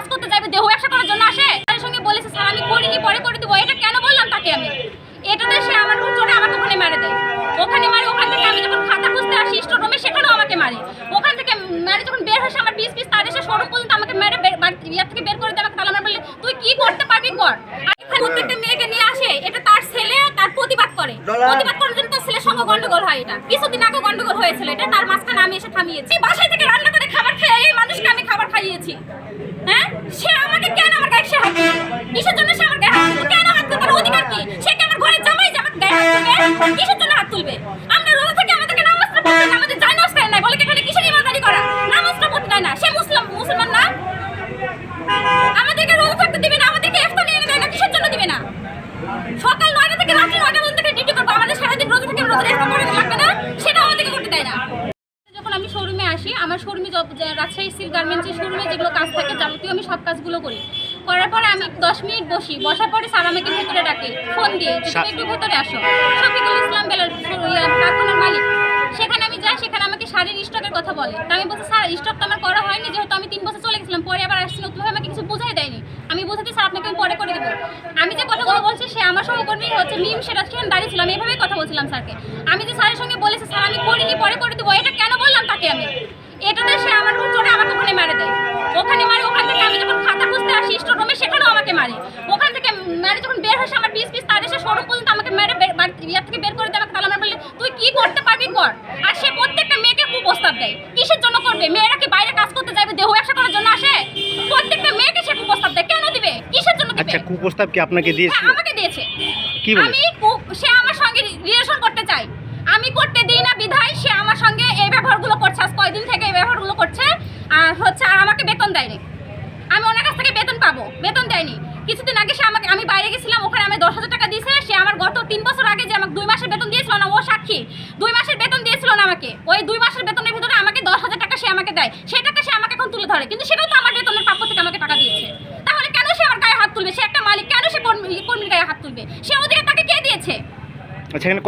কাজ করতে যাবে দেহ ব্যবসা করার জন্য আসে? তার সঙ্গে বলেছে স্যার আমি করিনি পরে করে দেবো। এটা কেন বললাম তাকে আমি? এটাতে সে আমার চড়ে আমাকে ওখানে মারে দেয়। ওখানে মারে ওখান থেকে আমি যখন খাতা খুঁজতে আসি রুমে সেখানেও আমাকে মারে। ওখান থেকে মারে যখন বের হয়েছে আমার পিস পিস তার এসে সরু পর্যন্ত আমাকে মেরে ইয়ার থেকে বের করে দেয় আমাকে তাহলে আমার বললে তুই কি করতে পারবি কর? প্রত্যেকটা মেয়েকে নিয়ে আসে এটা তার ছেলে তার প্রতিবাদ করে। প্রতিবাদ করার জন্য তার ছেলের সঙ্গে গন্ডগোল হয় এটা। কিছুদিন আগে গন্ডগোল হয়েছিল এটা তার মাঝখানে আমি এসে থামিয়েছি। বাসায় থেকে রান্না করে খাবার খেয়ে এই মানুষকে শোরুমে রাজশাহী সিল্ক গার্মেন্টসের শোরুমে যেগুলো কাজ থাকে যাবতীয় আমি সব কাজগুলো করি। করার পরে আমি দশ মিনিট বসি। বসার পরে স্যার আমাকে ভেতরে ডাকে। ফোন দিয়ে একটু ভেতরে আসো। শফিকুল ইসলাম বেলার কারখানার মালিক। সেখানে আমি যাই সেখানে আমাকে শাড়ির স্টকের কথা বলে। তা আমি বলছি স্যার স্টক তো আমার করা হয়নি যেহেতু আমি তিন বছর চলে গেছিলাম পরে আবার আসছি নতুনভাবে আমাকে কিছু বোঝাই দেয়নি। আমি বোঝাতে স্যার আপনাকে আমি পরে করে দেবো। আমি যে কথাগুলো বলছি সে আমার সহকর্মী হচ্ছে মিম সেটা সেখানে দাঁড়িয়ে ছিল এভাবেই কথা বলছিলাম স্যারকে। আমি যে স্যারের সঙ্গে বলেছি স্যার আমি করিনি পরে করে দেবো। এটা কেন বললাম তাকে? ইয়ার থেকে বের করে দিয়ে আমাকে তালা বললে তুই কি করতে পারবি কর? আর সে প্রত্যেকটা মেয়েকে কুপ্রস্তাব দেয়। কিসের জন্য করবে? মেয়েরা কি বাইরে কাজ করতে যাবে দেহ ব্যবসা করার জন্য আসে? প্রত্যেকটা মেয়েকে সে কুপ্রস্তাব দেয়। কেন দিবে? কিসের জন্য দিবে? আচ্ছা কুপ্রস্তাব কি আপনাকে হ্যাঁ, দিয়েছিল? আমাকে দিয়েছে। কি বলে? আমি সে আমার সঙ্গে রিলেশন করতে চাই আমি করতে দিই না বিধায় সে আমার সঙ্গে এই ব্যবহারগুলো করছে। আজ কয়দিন থেকে এই ব্যবহারগুলো করছে। আর হচ্ছে আর আমাকে বেতন দেয়নি। আমি ওনার কাছ থেকে বেতন পাবো। বেতন দেয়নি। কিছুদিন আগে সে আমাকে আমি বাইরে গেছিলাম ওখানে আমি দশ হাজার টাকা দিয়েছে সে আমার গত তিন বছর আগে যে আমাকে দুই মাসের বেতন দিয়েছিল না ও সাক্ষী দুই মাসের বেতন দিয়েছিল না আমাকে। ওই দুই মাসের বেতনের ভিতরে আমাকে দশ হাজার টাকা সে আমাকে দেয়। সেই টাকা সে আমাকে এখন তুলে ধরে। কিন্তু সেটাও তো আমার বেতনের প্রাপ্য থেকে আমাকে টাকা দিয়েছে। তাহলে কেন সে আমার গায়ে হাত তুলবে? সে একটা মালিক। কেন সে কর্মী- কর্মীর গায়ে হাত তুলবে? সে অধিকার তাকে কে দিয়েছে? আচ্ছা আমি